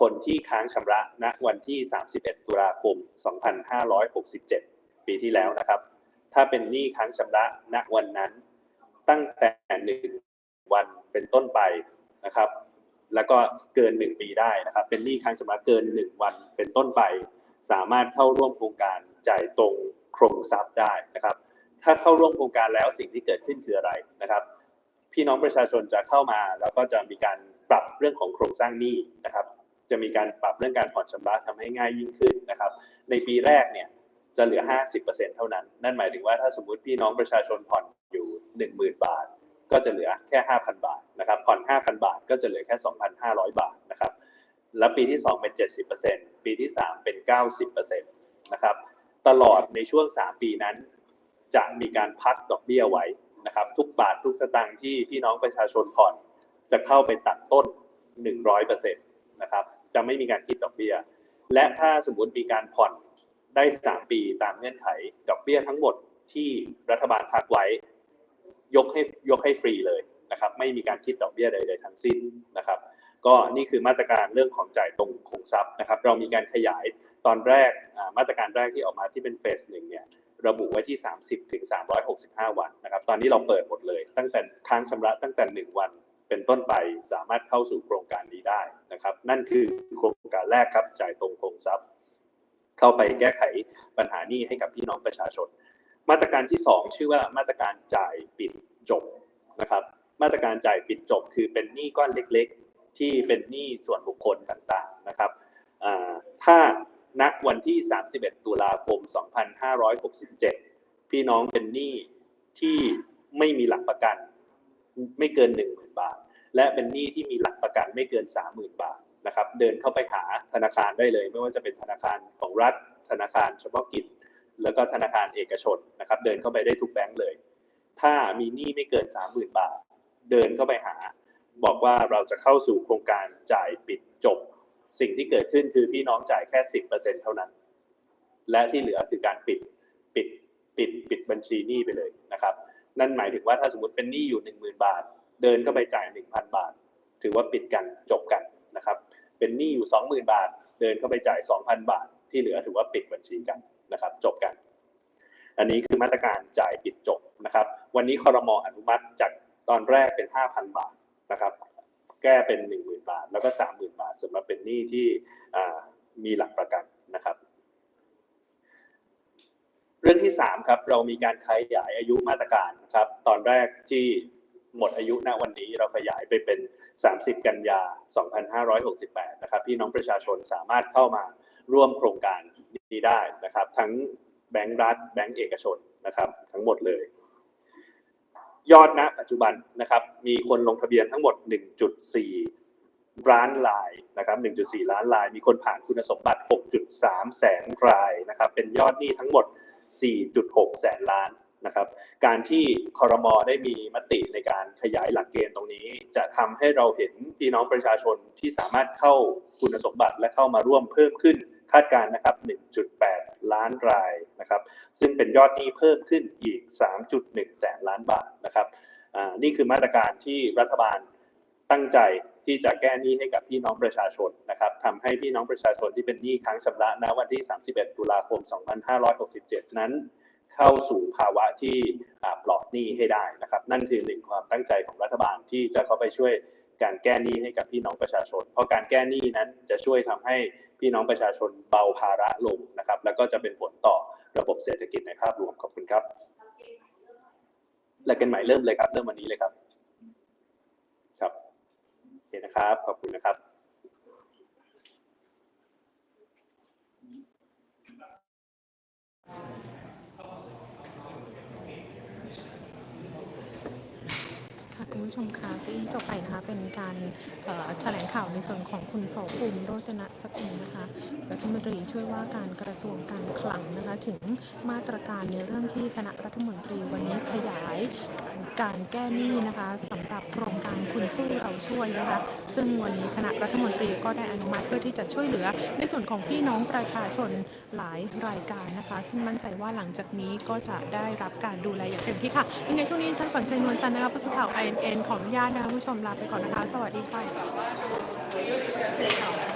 คนที่ค้างชำระณวันที่ 31 ตุลาคม 2567 ปีที่แล้วนะครับ ถ้าเป็นหนี้ค้างชำระณวันนั้นตั้งแต่หนึ่งวันเป็นต้นไปนะครับ แล้วก็เกินหนึ่งปีได้นะครับ เป็นหนี้ค้างชำระเกินหนึ่งวันเป็นต้นไป สามารถเข้าร่วมโครงการจ่ายตรงโครงทรัพย์ได้นะครับ ถ้าเข้าร่วมโครงการแล้วสิ่งที่เกิดขึ้นคืออะไรนะครับ พี่น้องประชาชนจะเข้ามาแล้วก็จะมีการปรับเรื่องของโครงสร้างหนี้นะครับ จะมีการปรับเรื่องการผ่อนชำระทำให้ง่ายยิ่งขึ้นนะครับ ในปีแรกเนี่ยจะเหลือ 50%เท่านั้น นั่นหมายถึงว่าถ้าสมมุติพี่น้องประชาชนผ่อนอยู่ 10,000 บาท ก็จะเหลือแค่ 5,000 บาทนะครับ ผ่อน 5,000 บาทก็จะเหลือแค่ 2,500 บาทนะครับ แล้วปีที่ 2 เป็น 70%ปีที่ 3 เป็น 90%นะครับ ตลอดในช่วง 3 ปีนั้น จะมีการพักดอกเบี้ยไว้นะครับ ทุกบาททุกสตางค์ที่พี่น้องประชาชนผ่อน จะเข้าไปตัดต้น 100%นะครับ จะไม่มีการคิดดอกเบี้ย และถ้าสมมติมีการผ่อนได้ 3 ปีตามเงื่อนไข ดอกเบี้ยทั้งหมดที่รัฐบาลพักไว้ ยกให้ยกให้ฟรีเลยนะครับ ไม่มีการคิดดอกเบี้ยใดๆทั้งสิ้นนะครับ ก็นี่คือมาตรการเรื่องของจ่ายตรงคงทรัพย์นะครับ เรามีการขยายตอนแรกมาตรการแรกที่ออกมาที่เป็นเฟสหนึ่งเนี่ยระบุไว้ที่ 30 ถึง 365 วันนะครับ ตอนนี้เราเปิดหมดเลย ตั้งแต่ค้างชำระตั้งแต่ 1 วัน เป็นต้นไปสามารถเข้าสู่โครงการนี้ได้นะครับ นั่นคือโครงการแรกครับจ่ายตรงโครงทรัพย์ เข้าไปแก้ไขปัญหานี้ให้กับพี่น้องประชาชน มาตรการที่ 2 ชื่อว่ามาตรการจ่ายปิดจบนะครับ มาตรการจ่ายปิดจบ คือเป็นหนี้ก้อนเล็กๆ ที่เป็นหนี้ส่วนบุคคลต่างๆนะครับอ่าถ้าณวันที่ 31 ตุลาคม 2567 พี่น้องเป็นหนี้ที่ไม่มีหลักประกัน ไม่เกิน 10,000 บาท และเป็นหนี้ที่มีหลักประกันไม่เกิน 30,000 บาทนะครับ เดินเข้าไปหาธนาคารได้เลย ไม่ว่าจะเป็นธนาคารของรัฐ ธนาคารเฉพาะกิจ แล้วก็ธนาคารเอกชนนะครับ เดินเข้าไปได้ทุกแบงก์เลย ถ้ามีหนี้ไม่เกิน 30,000 บาท เดินเข้าไปหา บอกว่าเราจะเข้าสู่โครงการจ่ายปิดจบ สิ่งที่เกิดขึ้นคือพี่น้องจ่ายแค่ 10%เท่านั้น และที่เหลือคือการปิดปิดปิดปิดบัญชีหนี้ไปเลยนะครับ นั่นหมายถึงว่าถ้าสมมติเป็นหนี้อยู่ 10,000 บาท เดินเข้าไปจ่าย 1,000 บาท ถือว่าปิดกันจบกันนะครับ เป็นหนี้อยู่ 20,000 บาท เดินเข้าไปจ่าย 2,000 บาท ที่เหลือถือว่าปิดบัญชีกันนะครับจบกัน อันนี้คือมาตรการจ่ายปิดจบนะครับ วันนี้คอรมออนุมัติจากตอนแรกเป็น 5,000 บาทนะครับแก้เป็น 10,000 บาท แล้วก็ 30,000 บาทสำหรับเป็นหนี้ที่มีหลักประกันนะครับ เรื่องที่3ครับเรามีการขยายอายุมาตรการนะครับ ตอนแรกที่ หมดอายุณวันนี้เราขยายไปเป็น 30 กันยา 2568 นะครับ พี่น้องประชาชนสามารถเข้ามาร่วมโครงการนี้ได้นะครับ ทั้งแบงก์รัฐแบงก์เอกชนนะครับ ทั้งหมดเลย ยอดณปัจจุบันนะครับ มีคนลงทะเบียนทั้งหมด 1.4 ล้านรายนะครับ 1.4 ล้านราย มีคนผ่านคุณสมบัติ 6.3 แสนรายนะครับ เป็นยอดหนี้ทั้งหมด 4.6 แสนล้าน นะครับ การที่คอรมอได้มีมติในการขยายหลักเกณฑ์ตรงนี้ จะทำให้เราเห็นพี่น้องประชาชนที่สามารถเข้าคุณสมบัติและเข้ามาร่วมเพิ่มขึ้นคาดการณ์นะครับ 1.8 ล้านรายนะครับ ซึ่งเป็นยอดหนี้เพิ่มขึ้นอีก 3.1 แสนล้านบาทนะครับนี่คือมาตรการที่รัฐบาลตั้งใจที่จะแก้หนี้ให้กับพี่น้องประชาชนนะครับทำให้พี่น้องประชาชนที่เป็นหนี้ค้างชำระณวันที่ 31 ตุลาคม 2567 นั้น เข้าสู่ภาวะที่ปลอดหนี้ให้ได้นะครับนั่นคือหนึ่งความตั้งใจของรัฐบาลที่จะเข้าไปช่วยการแก้หนี้ให้กับพี่น้องประชาชน เพราะการแก้หนี้นั้นจะช่วยทำให้พี่น้องประชาชนเบาภาระลงนะครับ แล้วก็จะเป็นผลต่อระบบเศรษฐกิจในภาพรวมขอบคุณครับหลักเกณฑ์ใหม่เริ่มเลยครับ เริ่มวันนี้เลยครับ ครับโอเคนะครับ ขอบคุณนะครับ ค่ะคุณ ผู้ชมคะที่จบไปนะคะเป็นการแถลงข่าวในส่วนของคุณเผ่าภูมิโรจนสกุลนะคะรัฐมนตรีช่วยว่าการกระทรวงการคลังนะคะถึงมาตรการในเรื่องที่คณะรัฐมนตรีวันนี้ขยายการแก้หนี้นะคะสำหรับโครงการคุณสู้เราช่วยนะคะซึ่งวันนี้คณะรัฐมนตรีก็ได้อนุมัติเพื่อที่จะช่วยเหลือ ในส่วนของพี่น้องประชาชนหลายรายการนะคะ ซึ่งมั่นใจว่าหลังจากนี้ก็จะได้รับการดูแลอย่างเต็มที่ค่ะยังไงช่วงนี้ฉันขวัญใจนวลจันทร์นะคะผู้สื่อข่าว INN ขออนุญาตนะคะคุณผู้ชมลาไปก่อนนะคะ สวัสดีค่ะ